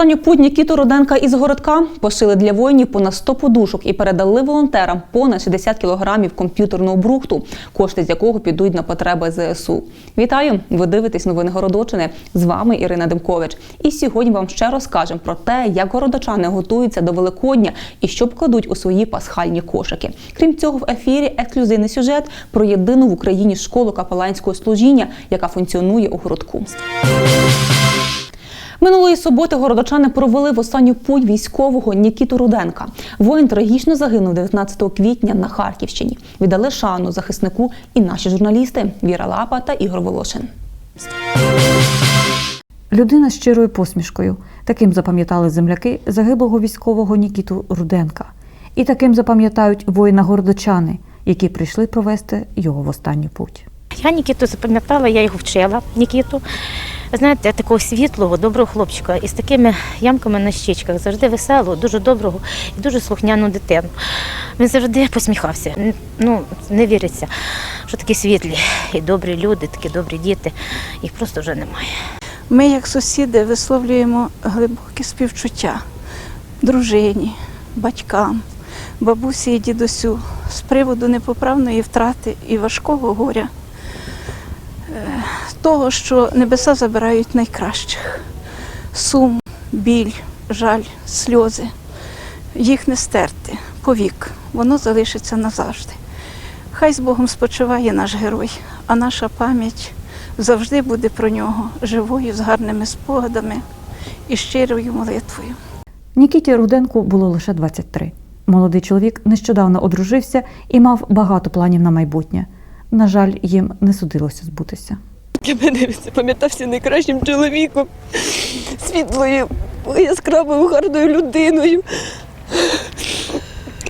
Останню путь Нікіту Руденка із городка, пошили для воїнів понад 100 подушок і передали волонтерам понад 60 кілограмів комп'ютерного брухту, кошти з якого підуть на потреби ЗСУ. Вітаю! Ви дивитесь новини Городочини. З вами Ірина Демкович. І сьогодні вам ще розкажемо про те, як городочани готуються до Великодня і що покладуть у свої пасхальні кошики. Крім цього, в ефірі ексклюзивний сюжет про єдину в Україні школу капеланського служіння, яка функціонує у городку. Минулої суботи городочани провели в останню путь військового Нікіту Руденка. Воїн трагічно загинув 19 квітня на Харківщині. Віддали шану захиснику і наші журналісти Віра Лапа та Ігор Волошин. Людина з щирою посмішкою. Таким запам'ятали земляки загиблого військового Нікіту Руденка. І таким запам'ятають воїна городочани, які прийшли провести його в останню путь. Я Нікіту запам'ятала, я його вчила, Нікіту. Знаєте, такого світлого, доброго хлопчика із такими ямками на щічках, завжди веселого, дуже доброго і дуже слухняну дитину. Він завжди посміхався. Ну, не віриться, що такі світлі і добрі люди, такі добрі діти, їх просто вже немає. Ми, як сусіди, висловлюємо глибоке співчуття дружині, батькам, бабусі і дідусю з приводу непоправної втрати і важкого горя, того, що небеса забирають найкращих. Сум, біль, жаль, сльози. Їх не стерти повік, воно залишиться назавжди. Хай з Богом спочиває наш герой, а наша пам'ять завжди буде про нього живою, з гарними спогадами і щирою молитвою. Нікіті Руденку було лише 23. Молодий чоловік нещодавно одружився і мав багато планів на майбутнє. На жаль, їм не судилося збутися. Для мене він запам'ятався найкращим чоловіком, світлою, яскравою, гарною людиною,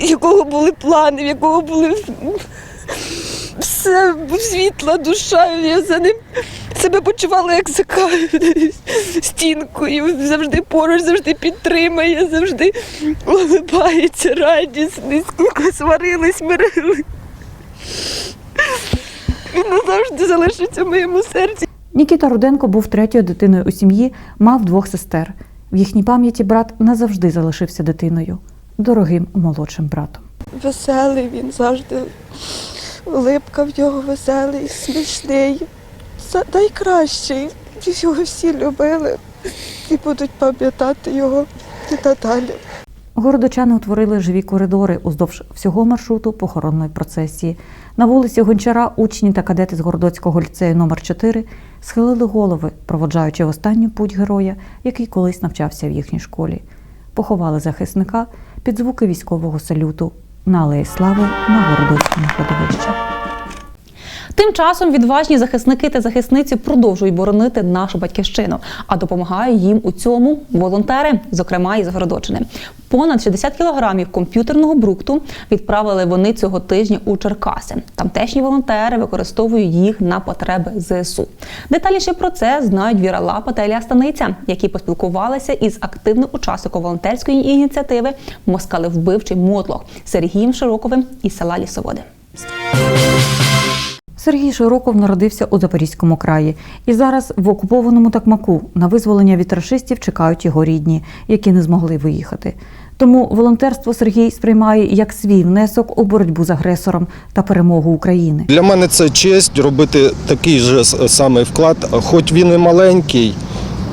якого були плани, в якого були все світла душа. Я за ним себе почувала як за стінкою. Завжди поруч, завжди підтримає, завжди улибається, радісний, скільки сварились, мирили. Він назавжди залишиться в моєму серці. Нікіта Руденко був третьою дитиною у сім'ї, мав двох сестер. В їхній пам'яті брат назавжди залишився дитиною, дорогим молодшим братом. Веселий він завжди. Улипка в нього веселий, смішний. Це найкращий. Його всі любили і будуть пам'ятати його і надалі. Городочани утворили живі коридори уздовж всього маршруту похоронної процесії. На вулиці Гончара учні та кадети з Городоцького ліцею номер 4 схилили голови, проводжаючи останню путь героя, який колись навчався в їхній школі. Поховали захисника під звуки військового салюту на Алеї Слави на Городоцькому кладовищі. Тим часом відважні захисники та захисниці продовжують боронити нашу батьківщину, а допомагають їм у цьому волонтери, зокрема із Городочини. Понад 60 кілограмів комп'ютерного брукту відправили вони цього тижня у Черкаси. Тамтешні волонтери використовують їх на потреби ЗСУ. Детальніше про це знають Віра Лапа та Ілля Станиця, які поспілкувалися із активним учасником волонтерської ініціативи Москали вбивчий мотлох Сергієм Широковим із села Лісоводи. Сергій Широков народився у Запорізькому краї і зараз в окупованому Такмаку на визволення від рашистів чекають його рідні, які не змогли виїхати. Тому волонтерство Сергій сприймає як свій внесок у боротьбу з агресором та перемогу України. Для мене це честь робити такий же самий вклад, хоч він і маленький.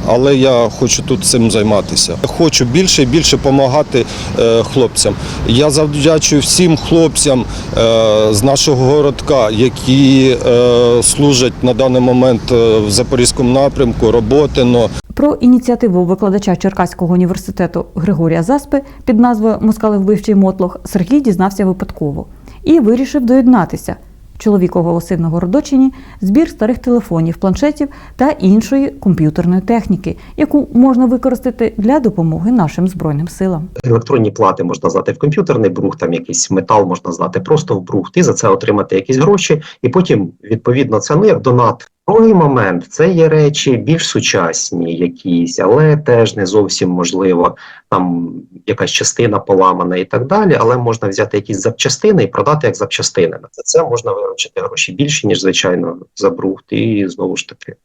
Але я хочу тут цим займатися. Хочу більше і більше допомагати е, хлопцям. Я завдячую всім хлопцям е, з нашого городка, які е, служать на даний момент в Запорізькому напрямку, Роботино, Про ініціативу викладача Черкаського університету Григорія Заспи під назвою Москали вбивчий мотлох Сергій дізнався випадково і вирішив доєднатися. Чоловік оголосив на Городочині збір старих телефонів, планшетів та іншої комп'ютерної техніки, яку можна використати для допомоги нашим збройним силам. електронні плати можна здати в комп'ютерний брухт, там якийсь метал можна здати просто в брухт і за це отримати якісь гроші, і потім відповідно це ну як донат. Другий момент це є речі більш сучасні, якісь, але теж не зовсім можливо. Там якась частина поламана і так далі. Але можна взяти якісь запчастини і продати як запчастини. За це можна виручити гроші більше ніж звичайно за брухт, і знову ж таки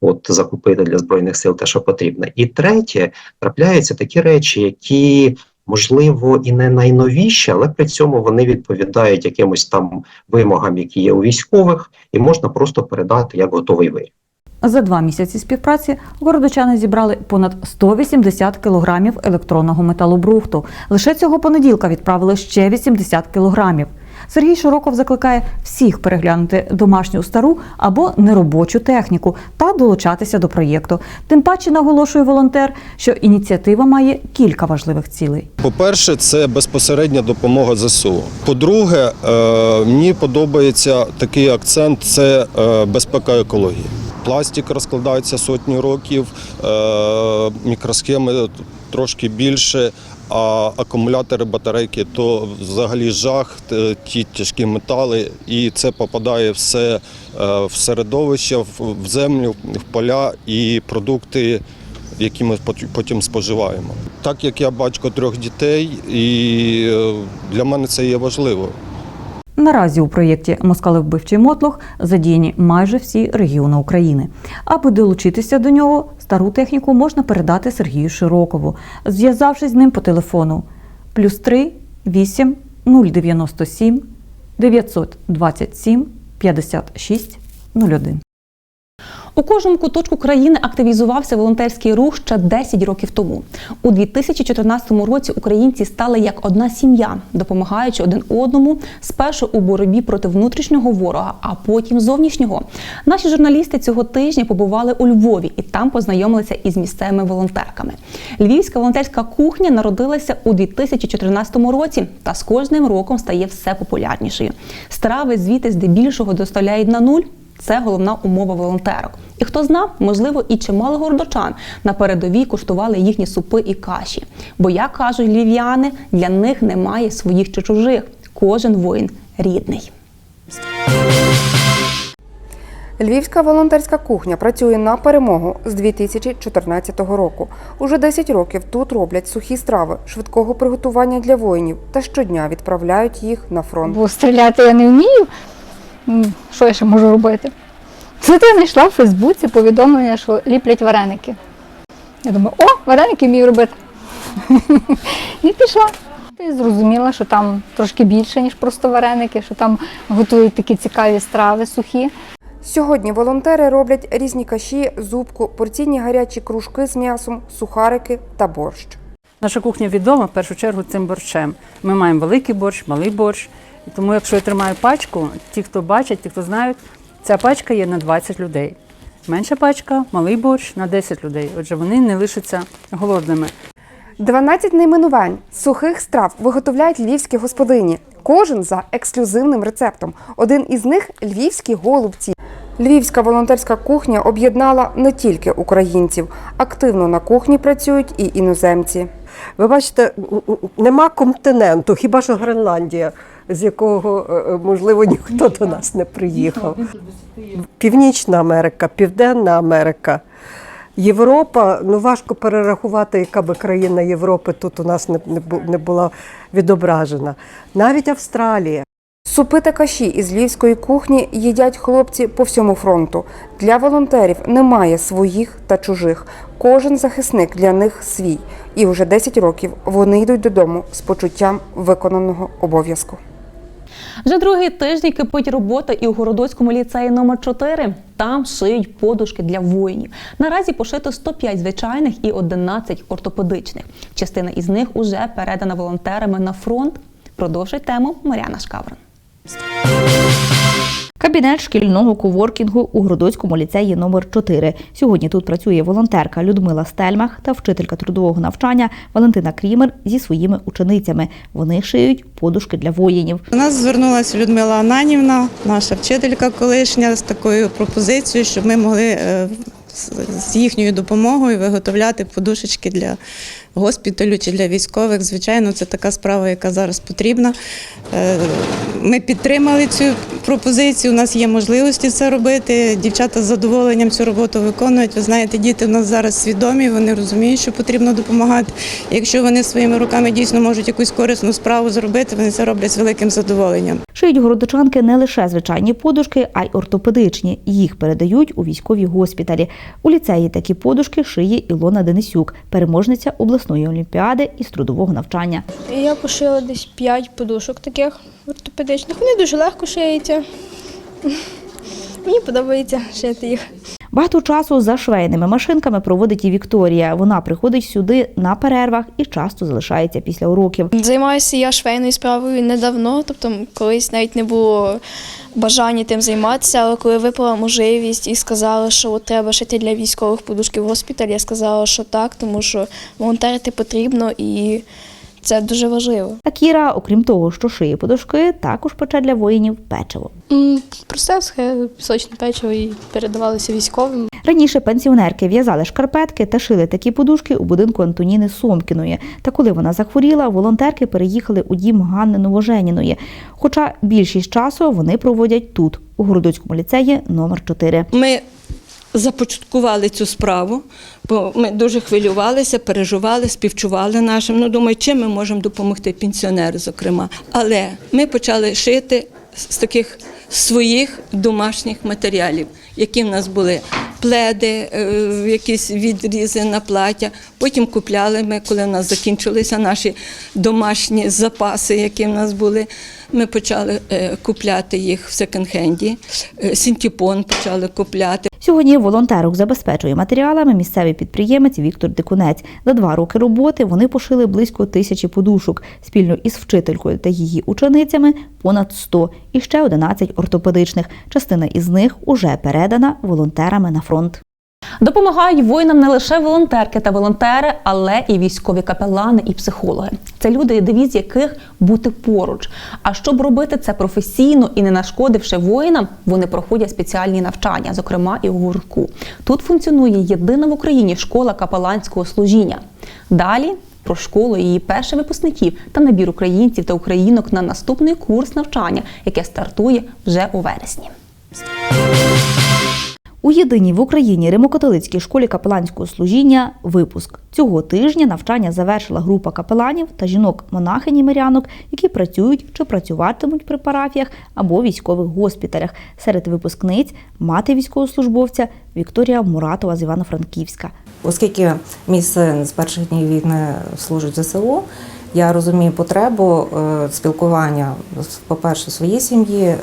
от закупити для збройних сил те, що потрібно. І третє, трапляються такі речі, які можливо і не найновіші, але при цьому вони відповідають якимось там вимогам, які є у військових, і можна просто передати як готовий виріб. За два місяці співпраці городочани зібрали понад 180 кілограмів електронного металобрухту. Лише цього понеділка відправили ще 80 кілограмів. Сергій Широков закликає всіх переглянути домашню стару або неробочу техніку та долучатися до проєкту. Тим паче наголошує волонтер, що ініціатива має кілька важливих цілей. По-перше, це безпосередня допомога ЗСУ. По-друге, е, мені подобається такий акцент це е, безпека екології. Пластик розкладається сотні років, е, мікросхеми трошки більше, а акумулятори, батарейки то взагалі жах, ті тяжкі метали, і це попадає все е, в середовище, в землю, в поля і продукти які ми потім споживаємо. Так як я батько трьох дітей, і е, для мене це є важливо. Наразі у проєкті Москалевбивчий мотлух задіяні майже всі регіони України. Аби долучитися до нього, стару техніку можна передати Сергію Широкову, зв'язавшись з ним по телефону плюс 3 8 097 927 56 01. У кожному куточку країни активізувався волонтерський рух ще 10 років тому. У 2014 році українці стали як одна сім'я, допомагаючи один одному спершу у боротьбі проти внутрішнього ворога, а потім зовнішнього. Наші журналісти цього тижня побували у Львові і там познайомилися із місцевими волонтерками. Львівська волонтерська кухня народилася у 2014 році та з кожним роком стає все популярнішою. Страви звідти здебільшого доставляють на нуль. Це головна умова волонтерок. І хто знав, можливо, і чимало гордочан на передовій куштували їхні супи і каші. Бо, як кажуть львів'яни, для них немає своїх чи чужих. Кожен воїн рідний. Львівська волонтерська кухня працює на перемогу з 2014 року. Уже 10 років тут роблять сухі страви швидкого приготування для воїнів та щодня відправляють їх на фронт. Бо стріляти я не вмію. Що я ще можу робити? Це я знайшла в Фейсбуці повідомлення, що ліплять вареники. Я думаю, о, вареники вмію робити. І пішла. І зрозуміла, що там трошки більше, ніж просто вареники, що там готують такі цікаві страви сухі. Сьогодні волонтери роблять різні каші, зубку, порційні гарячі кружки з м'ясом, сухарики та борщ. Наша кухня відома в першу чергу цим борщем. Ми маємо великий борщ, малий борщ. І тому, якщо я тримаю пачку, ті, хто бачать, ті, хто знають, ця пачка є на 20 людей. Менша пачка, малий борщ на 10 людей. Отже, вони не лишаться голодними. 12 найменувань сухих страв виготовляють львівські господині. Кожен за ексклюзивним рецептом. Один із них львівські голубці. Львівська волонтерська кухня об'єднала не тільки українців. Активно на кухні працюють і іноземці. Ви бачите, нема континенту, хіба що Гренландія, з якого, е, е, можливо, ніхто до нас не приїхав. Північна Америка, Південна Америка. Європа, ну важко перерахувати, яка би країна Європи тут у нас не, не, не була відображена. Навіть Австралія. Супи та каші із львівської кухні їдять хлопці по всьому фронту. Для волонтерів немає своїх та чужих. Кожен захисник для них свій. І вже 10 років вони йдуть додому з почуттям виконаного обов'язку. Вже другий тиждень кипить робота і у Городоцькому ліцеї номер 4 Там шиють подушки для воїнів. Наразі пошито 105 звичайних і 11 ортопедичних. Частина із них уже передана волонтерами на фронт. Продовжує тему Мар'яна Шкаврин. Кабінет шкільного коворкінгу у Городоцькому ліцеї номер 4 Сьогодні тут працює волонтерка Людмила Стельмах та вчителька трудового навчання Валентина Крімер зі своїми ученицями. Вони шиють подушки для воїнів. До нас звернулася Людмила Ананівна, наша вчителька колишня, з такою пропозицією, щоб ми могли е, з їхньою допомогою виготовляти подушечки для госпіталю чи для військових. Звичайно, це така справа, яка зараз потрібна. Е, Ми підтримали цю пропозицію. У нас є можливості це робити. Дівчата з задоволенням цю роботу виконують. Ви знаєте, діти в нас зараз свідомі, вони розуміють, що потрібно допомагати. Якщо вони своїми руками дійсно можуть якусь корисну справу зробити, вони це роблять з великим задоволенням. Шиють городочанки не лише звичайні подушки, а й ортопедичні. Їх передають у військові госпіталі. У ліцеї такі подушки шиє Ілона Денисюк, переможниця обласної олімпіади із трудового навчання. Я пошила десь 5 подушок таких ортопедичних. Вони дуже легко шиються. Мені подобається шити їх. Багато часу за швейними машинками проводить і Вікторія. Вона приходить сюди на перервах і часто залишається після уроків. Займаюся я швейною справою недавно, тобто колись навіть не було бажання тим займатися, але коли випала можливість і сказали, що от треба шити для військових подушки в госпіталі, я сказала, що так, тому що волонтерити потрібно і це дуже важливо. А Кіра, окрім того, що шиє подушки, також пече для воїнів печиво. Просте сухе пісочне печиво і передавалося військовим. Раніше пенсіонерки в'язали шкарпетки та шили такі подушки у будинку Антоніни Сомкіної. Та коли вона захворіла, волонтерки переїхали у дім Ганни Новоженіної. Хоча більшість часу вони проводять тут, у Городоцькому ліцеї номер 4 Ми започаткували цю справу, бо ми дуже хвилювалися, переживали, співчували нашим. Ну, думаю, чим ми можемо допомогти пенсіонеру, зокрема. Але ми почали шити з таких своїх домашніх матеріалів, які в нас були пледи, е, якісь відрізи на плаття. Потім купляли ми, коли в нас закінчилися наші домашні запаси, які в нас були. Ми почали е, купляти їх в секонд-хенді. Е, Синтепон почали купляти. Сьогодні волонтерок забезпечує матеріалами місцевий підприємець Віктор Дикунець. За два роки роботи вони пошили близько тисячі подушок. Спільно із вчителькою та її ученицями понад 100 і ще 11 ортопедичних. Частина із них уже передана волонтерами на фронт. Допомагають воїнам не лише волонтерки та волонтери, але і військові капелани і психологи. Це люди, девіз яких бути поруч. А щоб робити це професійно і не нашкодивши воїнам, вони проходять спеціальні навчання, зокрема і у гуртку. Тут функціонує єдина в Україні школа капеланського служіння. Далі. Про школу її перших випускників та набір українців та українок на наступний курс навчання, яке стартує вже у вересні. У єдиній в Україні римокатолицькій школі капеланського служіння випуск цього тижня навчання завершила група капеланів та жінок-монахині мирянок, які працюють чи працюватимуть при парафіях або військових госпіталях. Серед випускниць мати військовослужбовця Вікторія Муратова з Івано-Франківська. Оскільки мій син з перших днів війни служить в ЗСУ, я розумію потребу е, спілкування, по-перше, в своїй сім'ї, е,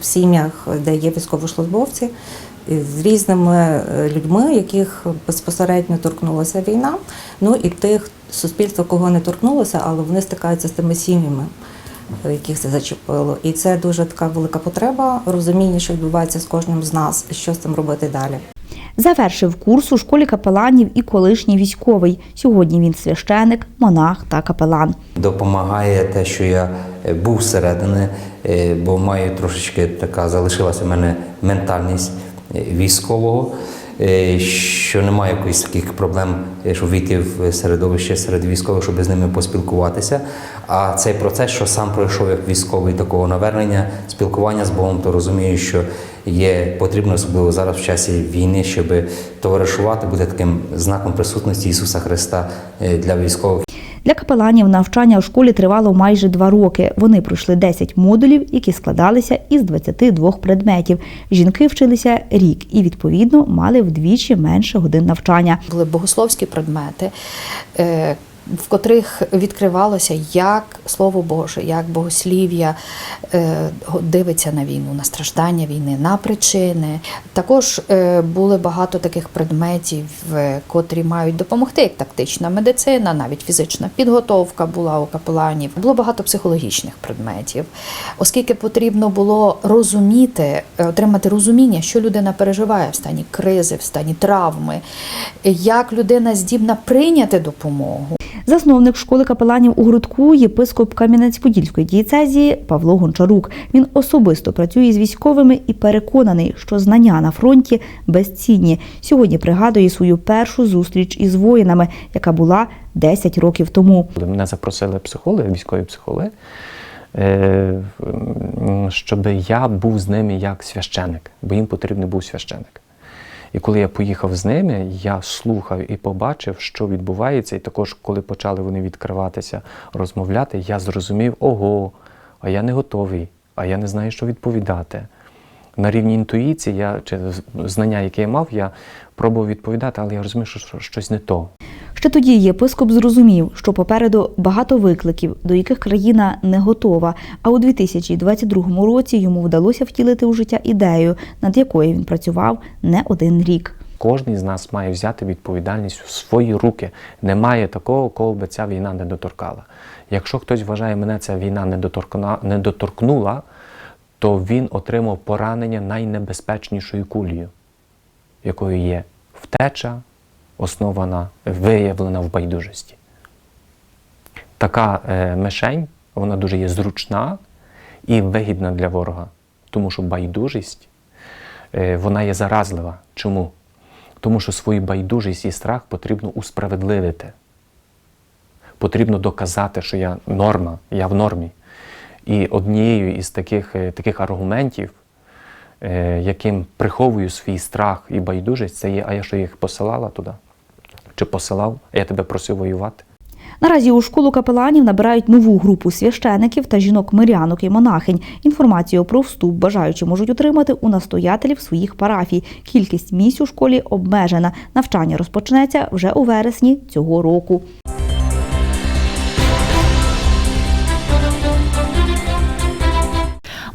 в сім'ях, де є військовослужбовці, з різними е, людьми, яких безпосередньо торкнулася війна, ну і тих суспільства, кого не торкнулося, але вони стикаються з тими сім'ями, е, яких це зачепило. І це дуже така велика потреба розуміння, що відбувається з кожним з нас, що з цим робити далі. Завершив курс у школі капеланів і колишній військовий. Сьогодні він священик, монах та капелан. Допомагає те, що я е, був всередині, е, бо маю трошечки така залишилася в мене ментальність військового, е, що немає якоїсь таких проблем, е, щоб війти в середовище серед військових, щоб з ними поспілкуватися. А цей процес, що сам пройшов як військовий такого навернення, спілкування з Богом, то розумію, що є потрібно, особливо зараз в часі війни, щоб товаришувати, бути таким знаком присутності Ісуса Христа е, для військових. Для капеланів навчання у школі тривало майже два роки. Вони пройшли 10 модулів, які складалися із 22 предметів. Жінки вчилися рік і, відповідно, мали вдвічі менше годин навчання. були богословські предмети, е, в котрих відкривалося, як Слово Боже, як богослів'я е, дивиться на війну, на страждання війни, на причини. Також е, були багато таких предметів, е, котрі мають допомогти, як тактична медицина, навіть фізична підготовка була у капеланів. Було багато психологічних предметів, оскільки потрібно було розуміти, отримати розуміння, що людина переживає в стані кризи, в стані травми, як людина здібна прийняти допомогу. Засновник школи капеланів у Грудку, єпископ Кам'янець-Подільської дієцезії Павло Гончарук. Він особисто працює з військовими і переконаний, що знання на фронті безцінні. Сьогодні пригадує свою першу зустріч із воїнами, яка була 10 років тому. Мене запросили психологи, військові психологи, е, щоб я був з ними як священик, бо їм потрібен був священик. І коли я поїхав з ними, я слухав і побачив, що відбувається. І також, коли почали вони відкриватися, розмовляти, я зрозумів, ого, а я не готовий, а я не знаю, що відповідати. на рівні інтуїції я, чи знання, яке я мав, я пробував відповідати, але я розумів, що що щось не то. Ще тоді єпископ зрозумів, що попереду багато викликів, до яких країна не готова. А у 2022 році йому вдалося втілити у життя ідею, над якою він працював не один рік. Кожен з нас має взяти відповідальність у свої руки. Немає такого, кого би ця війна не доторкала. Якщо хтось вважає, мене ця війна не доторкна, не доторкнула, то він отримав поранення найнебезпечнішою кулею, якою є втеча, основана, виявлена в байдужості. Така е, мишень, вона дуже є зручна і вигідна для ворога, тому що байдужість е, вона є заразлива. Чому? Тому що свою байдужість і страх потрібно усправедливити. Потрібно доказати, що я норма, я в нормі. І однією із таких, е, таких аргументів, яким приховую свій страх і байдужість, це є, а я що їх посилала туди? Чи посилав, а я тебе просив воювати? Наразі у школу капеланів набирають нову групу священиків та жінок-мирянок і монахинь. Інформацію про вступ бажаючі можуть отримати у настоятелів своїх парафій. Кількість місць у школі обмежена. Навчання розпочнеться вже у вересні цього року.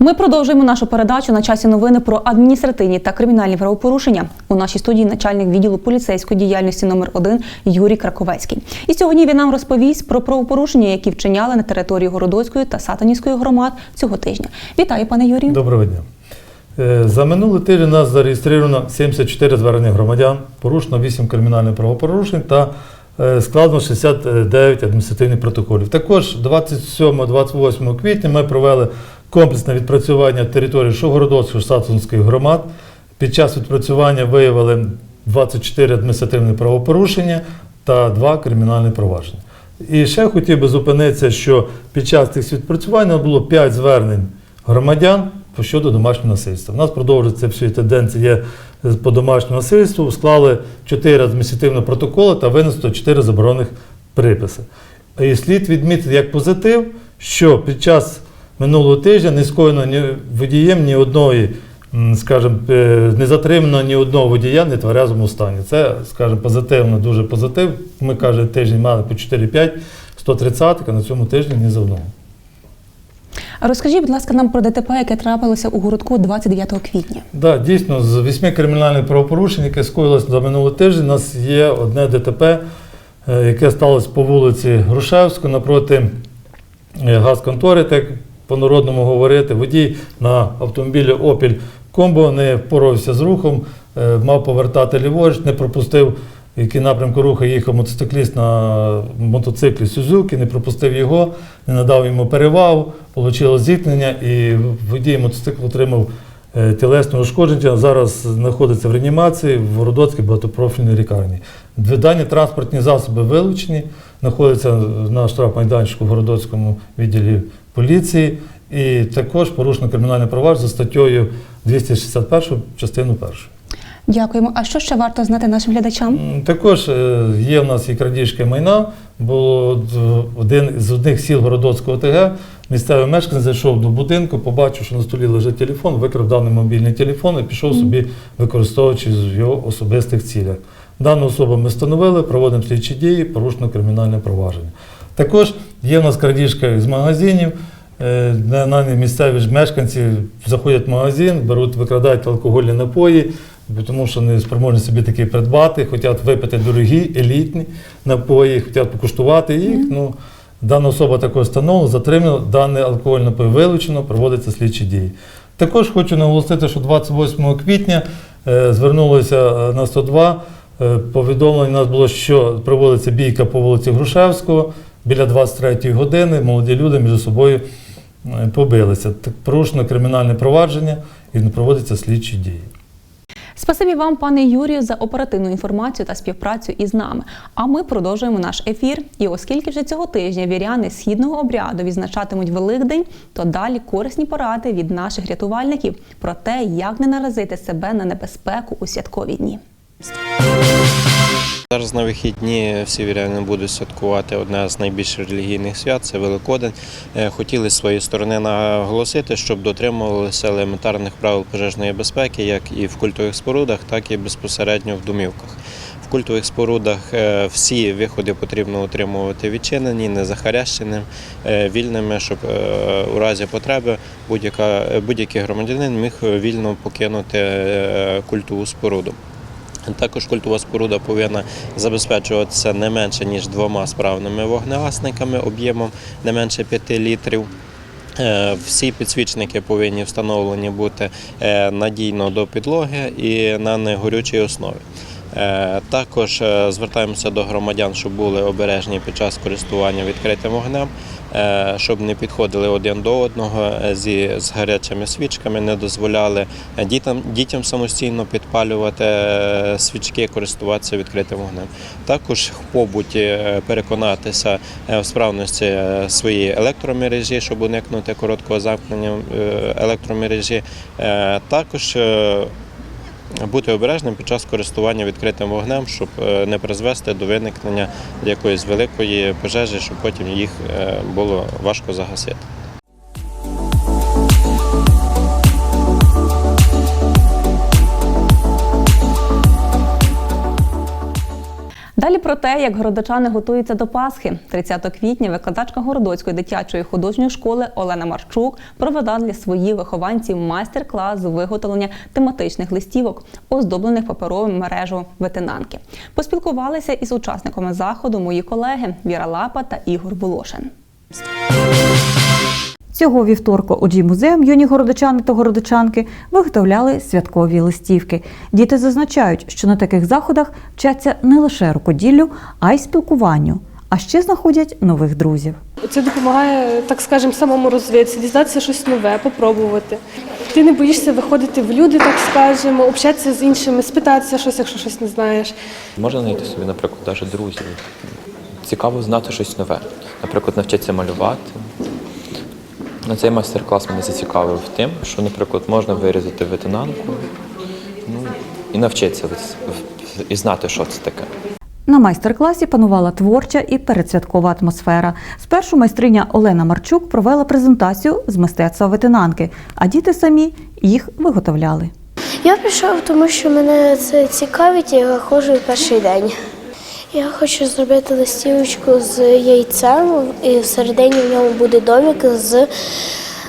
Ми продовжуємо нашу передачу на часі новини про адміністративні та кримінальні правопорушення. У нашій студії начальник відділу поліцейської діяльності номер 1 Юрій Краковецький. І сьогодні він нам розповість про правопорушення, які вчиняли на території Городоцької та Сатанівської громад цього тижня. Вітаю, пане Юрію. Доброго дня. Е, За минулий тиждень нас зареєстровано 74 звернення громадян, порушено 8 кримінальних правопорушень та е, складено 69 адміністративних протоколів. Також 27-28 квітня ми провели комплексне відпрацювання території Шогородоцької Сатунської громад. Під час відпрацювання виявили 24 адміністративні правопорушення та 2 кримінальні провадження. І ще хотів би зупинитися, що під час цих відпрацювань було 5 звернень громадян щодо домашнього насильства. У нас продовжується всі тенденції є по домашньому насильству. Склали 4 адміністративні протоколи та винесло 4 заборонених приписи. І слід відмітити як позитив, що під час минулого тижня не скоєно ні водієм ні одної, скажімо, е, не затримано ні одного водія в нетверезому стані. Це, скажімо, позитивно, дуже позитив. Ми каже, тиждень мали по 4-5, 130, а на цьому тижні ні за одного. Розкажіть, будь ласка, нам про ДТП, яке трапилося у городку 29 квітня. Да, дійсно, з вісьми кримінальних правопорушень, яке скоїлося за минулий тиждень, у нас є одне ДТП, е, яке сталося по вулиці Грушевську напроти е, газконтори, так по-народному говорити. Водій на автомобілі Opel Combo не впорався з рухом, е, мав повертати ліворуч, не пропустив, який напрямку руху їхав мотоцикліст на мотоциклі Сузуки, не пропустив його, не надав йому перевагу, отримало зіткнення і водій мотоцикл отримав е, тілесне ушкодження. Зараз знаходиться в реанімації в Городоцькій багатопрофільній лікарні. Дані транспортні засоби вилучені, знаходяться на штрафмайданчику в Городоцькому відділі поліції. І також порушено кримінальне провадження за статтею 261 частину 1. Дякуємо. А що ще варто знати нашим глядачам? Також е, є в нас і крадіжки майна. Було один з одних сіл Городоцького ТГ. Місцевий мешканець зайшов до будинку, побачив, що на столі лежить телефон, викрав даний мобільний телефон і пішов собі, використовуючи в його особистих цілях. Дану особу ми встановили, проводимо слідчі дії, порушено кримінальне провадження. Також є в нас крадіжка з магазинів. Е, на- місцеві ж мешканці заходять в магазин, беруть, викрадають алкогольні напої, тому що не спроможні собі такі придбати, хочуть випити дорогі, елітні напої, хочуть покуштувати їх. Ну, дана особа також встановлена, затримана, дане алкогольне напої вилучено, проводяться слідчі дії. Також хочу наголосити, що 28 квітня е, звернулося е, на 102. Е, повідомлення у нас було, що проводиться бійка по вулиці Грушевського біля 23 години. Молоді люди між собою е, побилися. Так порушено кримінальне провадження і не проводяться слідчі дії. Спасибі вам, пане Юрію, за оперативну інформацію та співпрацю із нами. А ми продовжуємо наш ефір. І оскільки вже цього тижня віряни східного обряду відзначатимуть Великдень, то далі корисні поради від наших рятувальників про те, як не наразити себе на небезпеку у святкові дні. Зараз на вихідні всі віряни будуть святкувати одне з найбільш релігійних свят це Великодень. Е, Хотіли з своєї сторони наголосити, щоб дотримувалися елементарних правил пожежної безпеки, як і в культових спорудах, так і безпосередньо в домівках. В культових спорудах е, всі виходи потрібно утримувати відчинені, незахарященими, е, вільними, щоб у разі потреби будь-який громадянин міг вільно покинути культову споруду. Також культова споруда повинна забезпечуватися не менше ніж двома справними вогнегасниками об'ємом не менше 5 літрів. Е, Всі підсвічники повинні встановлені бути е, надійно до підлоги і на негорючій основі. Е, Також звертаємося до громадян, щоб були обережні під час користування відкритим вогнем, щоб не підходили один до одного е, зі з гарячими свічками, не дозволяли е, дітям, дітям самостійно підпалювати е, свічки, користуватися відкритим вогнем. Також в побуті е, переконатися е, в справності е, своєї електромережі, щоб уникнути короткого замкнення е, електромережі. Е, Також е, бути обережним під час користування відкритим вогнем, щоб е, не призвести до виникнення якоїсь великої пожежі, щоб потім їх е, було важко загасити. Далі про те, як городочани готуються до Пасхи. 30 квітня викладачка Городоцької дитячої художньої школи Олена Марчук провела для своїх вихованців майстер-клас з виготовлення тематичних листівок, оздоблених паперовим мережу ветенанки. Поспілкувалися із учасниками заходу мої колеги Віра Лапа та Ігор Волошин. Цього вівторку у Джі-музеєм юні городочани та городочанки виготовляли святкові листівки. Діти зазначають, що на таких заходах вчаться не лише рукоділлю, а й спілкуванню, а ще знаходять нових друзів. Це допомагає, так скажемо, самому розвитися, дізнатися щось нове, попробувати. Ти не боїшся виходити в люди, так скажемо, общатися з іншими, спитатися щось, якщо щось не знаєш. Можна знайти собі, наприклад, навіть друзів. Цікаво знати щось нове. Наприклад, навчитися малювати. На цей майстер-клас мене зацікавив тим, що, наприклад, можна вирізати ветенанку ну, і навчитися і знати, що це таке. На майстер-класі панувала творча і передсвяткова атмосфера. Спершу майстриня Олена Марчук провела презентацію з мистецтва ветенанки, а діти самі їх виготовляли. Я прийшов, тому що мене це цікавить, і я ходжу перший день. Я хочу зробити листівочку з яйцем, і всередині в ньому буде домик з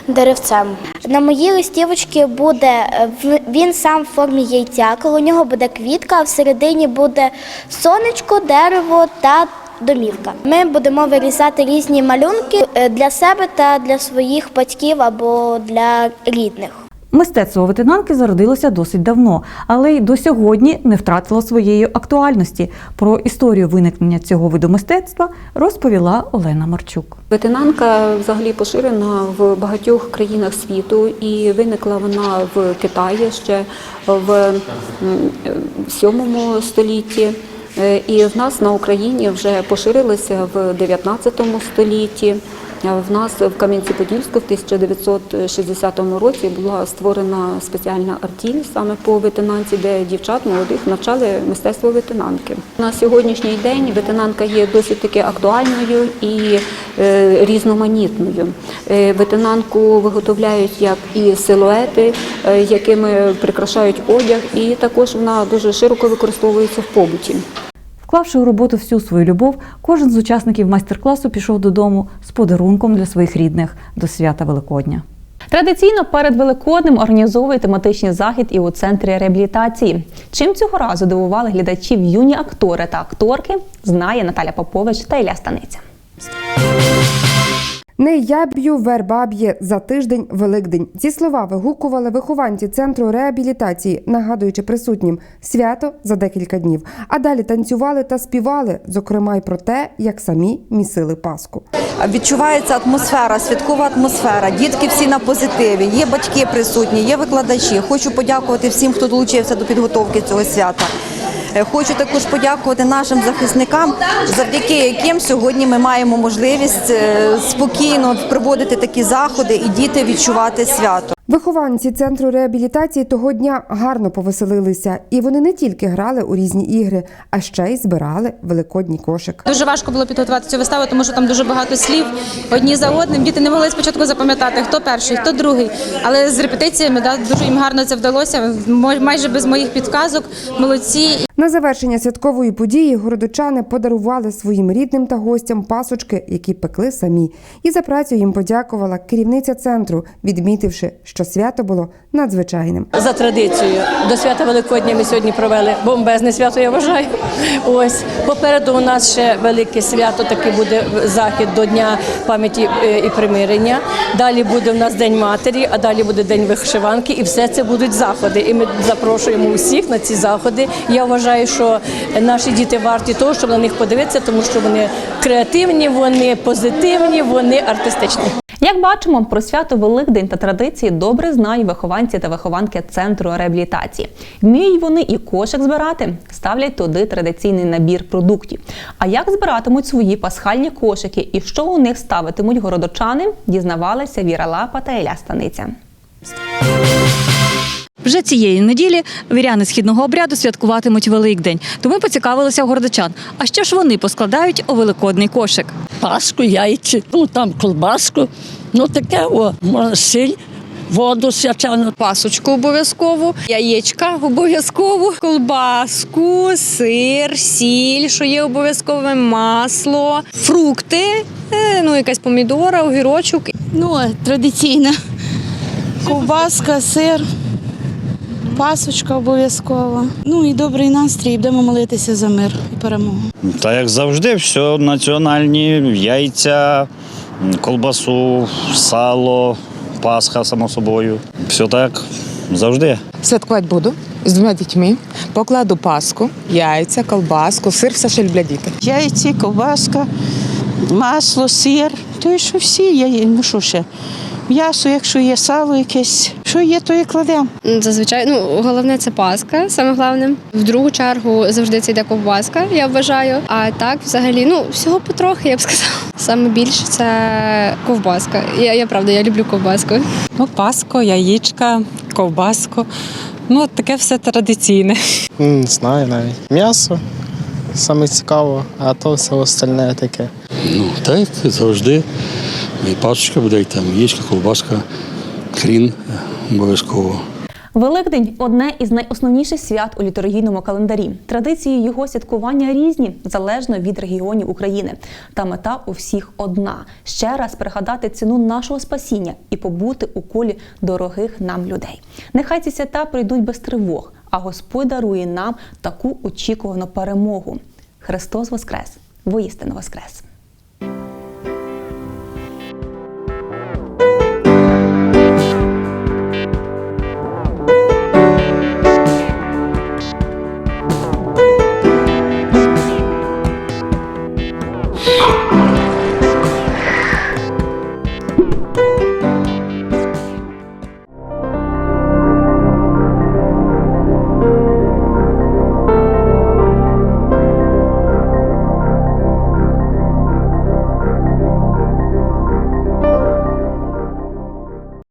деревцем. На моїй листівочці буде е, він сам в формі яйця, коло нього буде квітка, а всередині буде сонечко, дерево та домівка. Ми будемо вирізати різні малюнки е, для себе та для своїх батьків або для рідних. Мистецтво ветенанки зародилося досить давно, але й до сьогодні не втратило своєї актуальності. Про історію виникнення цього виду мистецтва розповіла Олена Марчук. Ветенанка взагалі поширена в багатьох країнах світу, і виникла вона в Китаї ще в м, е, 7 столітті. Е, І в нас на Україні вже поширилися в 19 столітті. В нас в Кам'янці-Подільську в 1960 році була створена спеціальна артіль саме по ветенанці, де дівчат молодих навчали мистецтво ветенанки. На сьогоднішній день ветенанка є досить таки актуальною і е, різноманітною. Е, ветенанку виготовляють як і силуети, е, якими прикрашають одяг, і також вона дуже широко використовується в побуті. Вклавши у роботу всю свою любов, кожен з учасників майстер-класу пішов додому з подарунком для своїх рідних до свята Великодня. Традиційно перед Великоднем організовує тематичний захід і у центрі реабілітації. Чим цього разу дивували глядачів юні актори та акторки, знає Наталя Попович та Ілля Станиця. Не я б'ю, верба б'є за тиждень Великдень. Ці слова вигукували вихованці центру реабілітації, нагадуючи присутнім свято за декілька днів. А далі танцювали та співали, зокрема й про те, як самі місили Пасху. Відчувається атмосфера, святкова атмосфера. Дітки всі на позитиві. Є батьки присутні, є викладачі. Хочу подякувати всім, хто долучився до підготовки цього свята. Е, Хочу також подякувати нашим захисникам, завдяки яким сьогодні ми маємо можливість е, спокійно проводити такі заходи і діти відчувати свято. Вихованці центру реабілітації того дня гарно повеселилися, і вони не тільки грали у різні ігри, а ще й збирали великодній кошик. Дуже важко було підготувати цю виставу, тому що там дуже багато слів одні за одним. Діти не могли спочатку запам'ятати, хто перший, хто другий. Але з репетиціями да, дуже їм гарно це вдалося. Майже без моїх підказок. Молодці. На завершення святкової події городочани подарували своїм рідним та гостям пасочки, які пекли самі. І за працю їм подякувала керівниця центру, відмітивши, що свято було надзвичайним. за традицією. До свята Великодня ми сьогодні провели бомбезне свято, я вважаю. Ось попереду у нас ще велике свято, таке буде захід до Дня пам'яті е, і примирення. Далі буде у нас День матері, а далі буде День вишиванки, і все це будуть заходи. І ми запрошуємо усіх на ці заходи. Я вважаю, що наші діти варті того, щоб на них подивитися, тому що вони креативні, вони позитивні, вони артистичні. Як бачимо, про свято Великдень та традиції добре знають вихованці та вихованки центру реабілітації. Вміють вони і кошик збирати, ставлять туди традиційний набір продуктів. А як збиратимуть свої пасхальні кошики і що у них ставитимуть городочани, дізнавалися Віра Лапа та Ілля Станиця. Вже цієї неділі віряни східного обряду святкуватимуть Великдень. Тому поцікавилися у городочан. А що ж вони поскладають у великодний кошик? Паску, яйці, ну там колбаску, ну таке о, сіль, воду свячену. Пасочку обов'язково, яєчка обов'язково, колбаску, сир, сіль, що є обов'язкове, масло, фрукти, е, ну якась помідора, огірочок. Ну, традиційна. Ковбаска, сир, пасочка обов'язково. Ну і добрий настрій, будемо молитися за мир і перемогу. Та як завжди, все національні яйця, колбасу, сало, пасха, само собою. Все так завжди. Святкувати буду з двома дітьми. Покладу паску, яйця, колбаску, сир, все, що люблять діти. Яйці, ковбаска, масло, сир. То і що всі є, ну що ще? М'ясо, якщо є сало якесь, що є, то і кладемо. Зазвичай, ну головне це паска, саме головне. В другу чергу завжди це йде ковбаска, я вважаю. А так, взагалі, ну всього потрохи, я б сказала. Саме більше це ковбаска. Я, я правда, я люблю ковбаску. Ну, паско, яєчка, ковбаску. Ну, от таке все традиційне. Не знаю навіть. М'ясо саме цікаво, а то все остальне таке. Ну, так, завжди. І пасочка буде, і там яєчка, колбаска, хрін обов'язково. Великдень одне із найосновніших свят у літургійному календарі. Традиції його святкування різні залежно від регіонів України. Та мета у всіх одна ще раз пригадати ціну нашого спасіння і побути у колі дорогих нам людей. Нехай ці свята прийдуть без тривог, а Господь дарує нам таку очікувану перемогу. Христос Воскрес! Воістину Воскрес!